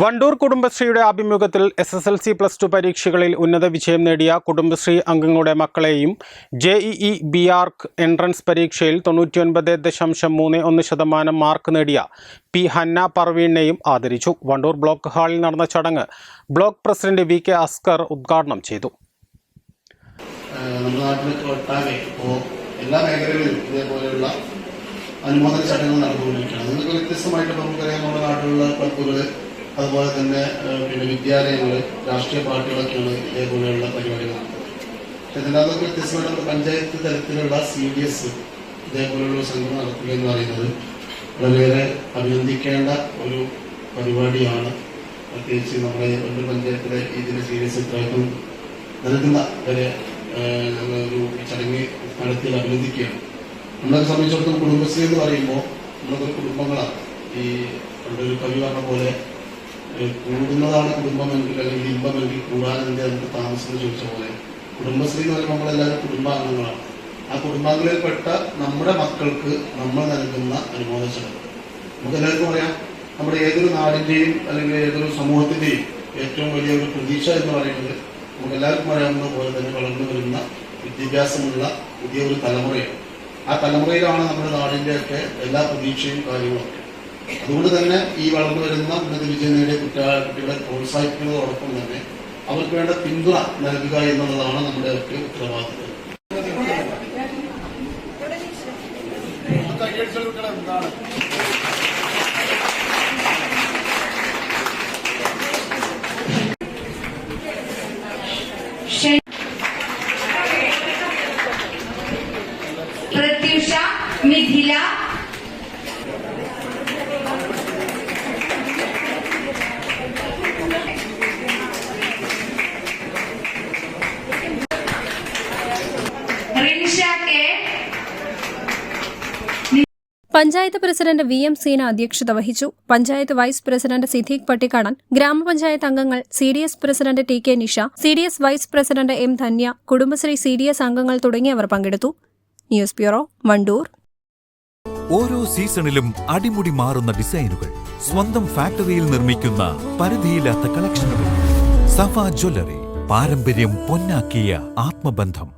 Wandoor കുടുംബശ്രീയുടെ ആഭിമുഖ്യത്തിൽ S S L C plus two പരീക്ഷകളിൽ ഉന്നത വിജയം നേടിയ കുടുംബശ്രീ അംഗങ്ങളുടെ മക്കളെയും J E E B arch entrance പരീക്ഷയിൽ തൊണ്ണൂറ്റിയൊൻപത് ദശാംശം മൂന്ന് ഒന്ന് ശതമാനം മാർക്ക് നേടിയ പി ഹന്ന പർവീണിനെയും ആദരിച്ചു. വണ്ടൂർ ബ്ലോക്ക് ഹാളിൽ നടന്ന ചടങ്ങ് block president V K Askar ഉദ്ഘാടനം ചെയ്തു. എല്ലാ ഇതേപോലെയുള്ള അനുമോദന ചടങ്ങുകൾ നടന്നുകൊണ്ടിരിക്കുകയാണ്. നിങ്ങൾക്ക് വ്യത്യസ്തമായിട്ട് നമുക്കറിയാം നമ്മുടെ നാട്ടിലുള്ള ക്ലബ്ബുകൾ അതുപോലെ തന്നെ പിന്നെ വിദ്യാലയങ്ങൾ രാഷ്ട്രീയ പാർട്ടികളൊക്കെയാണ് ഇതേപോലെയുള്ള പരിപാടികൾ ഇതിനകത്ത് വ്യത്യസ്തമായിട്ട് പഞ്ചായത്ത് തലത്തിലുള്ള സി ഡി എസ് ഇതേപോലെയുള്ള സംഘം നടത്തുക എന്ന് പറയുന്നത് വളരെയേറെ അഭിനന്ദിക്കേണ്ട ഒരു പരിപാടിയാണ്. പ്രത്യേകിച്ച് നമ്മുടെ ഒരു പഞ്ചായത്തിലെ ഇതിന് സി ഡി എസ് ഇത്രയും നൽകുന്ന വരെ ഒരു ചടങ്ങ് നടത്തി അഭിനന്ദിക്കുകയാണ്. നമ്മളെ സംബന്ധിച്ചിടത്തോളം കുടുംബശ്രീ എന്ന് പറയുമ്പോൾ നമ്മളൊക്കെ കുടുംബങ്ങളാണ്. ഈ പണ്ടൊരു കവി പറഞ്ഞ പോലെ കൂടുന്നതാണ് കുടുംബമെങ്കിൽ അല്ലെങ്കിൽ ഇമ്പമെങ്കിൽ കൂടാനെന്ത് നമുക്ക് താമസം ചോദിച്ച പോലെ കുടുംബശ്രീ എന്ന് പറയുമ്പോൾ നമ്മളെല്ലാവരും കുടുംബാംഗങ്ങളാണ്. ആ കുടുംബാംഗങ്ങളിൽപ്പെട്ട നമ്മുടെ മക്കൾക്ക് നമ്മൾ നൽകുന്ന അനുമോദന ചടങ്ങ് നമുക്ക് എല്ലാവർക്കും നമ്മുടെ ഏതൊരു നാടിന്റെയും അല്ലെങ്കിൽ ഏതൊരു സമൂഹത്തിന്റെയും ഏറ്റവും വലിയ ഒരു പ്രതീക്ഷ എന്ന് പറയുന്നത് നമുക്ക് എല്ലാവർക്കും അറിയാവുന്ന പോലെ തന്നെ വളർന്നു വരുന്ന വിദ്യാഭ്യാസമുള്ള പുതിയ ഒരു തലമുറയാണ്. ആ തലമുറയിലാണ് നമ്മുടെ നാടിന്റെ ഒക്കെ എല്ലാ പ്രതീക്ഷയും കാര്യങ്ങളും അതുകൊണ്ട് തന്നെ ഈ വളർന്നു വരുന്ന ഉന്നത വിജയനയുടെ കുട്ടികളെ പ്രോത്സാഹിപ്പിക്കുന്നതോടൊപ്പം തന്നെ അവർക്ക് വേണ്ട പിന്തുണ നൽകുക എന്നുള്ളതാണ് നമ്മുടെ ഒക്കെ ഉത്തരവാദിത്വം Prathyusha Mithila panchayat president V M Seena അധ്യക്ഷത വഹിച്ചു. പഞ്ചായത്ത് വൈസ് പ്രസിഡന്റ് സിദ്ദീഖ് പട്ടിക്കാടൻ ഗ്രാമപഞ്ചായത്ത് അംഗങ്ങൾ C D S president T K Nisha C D S vice president M Dhanya Kudumbashree C D S അംഗങ്ങൾ തുടങ്ങിയവർ പങ്കെടുത്തു. News bureau Wandoor. ഓരോ സീസണിലും അടിമുടി മാറുന്ന ഡിസൈനുകൾ സ്വന്തം ഫാക്ടറിയിൽ നിർമ്മിക്കുന്ന പരിധിയില്ലാത്ത കളക്ഷനുകൾ. സഫ ജ്വല്ലറി പാരമ്പര്യം പൊന്നാക്കിയ ആത്മബന്ധം.